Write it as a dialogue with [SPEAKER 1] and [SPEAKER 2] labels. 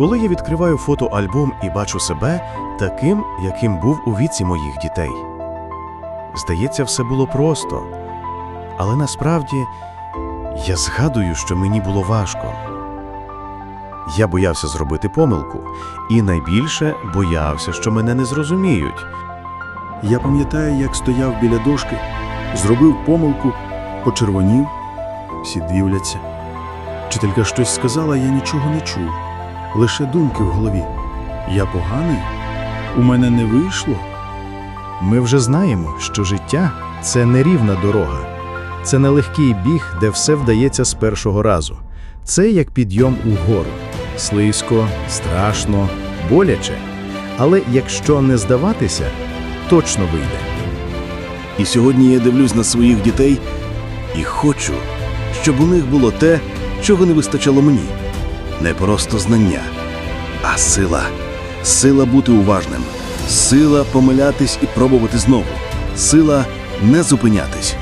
[SPEAKER 1] Коли я відкриваю фотоальбом і бачу себе таким, яким був у віці моїх дітей. Здається, все було просто. Але насправді я згадую, що мені було важко. Я боявся зробити помилку, і найбільше боявся, що мене не зрозуміють.
[SPEAKER 2] Я пам'ятаю, як стояв біля дошки, зробив помилку, почервонів, всі дивляться. Вчителька щось сказала, я нічого не чув, лише думки в голові. Я поганий? У мене не вийшло?
[SPEAKER 3] Ми вже знаємо, що життя це не рівна дорога, це не легкий біг, де все вдається з першого разу. Це як підйом угору. Слизько, страшно, боляче. Але якщо не здаватися, точно вийде.
[SPEAKER 1] І сьогодні я дивлюсь на своїх дітей і хочу, щоб у них було те, чого не вистачало мені. Не просто знання, а сила. Сила бути уважним, сила помилятись і пробувати знову, сила не зупинятись.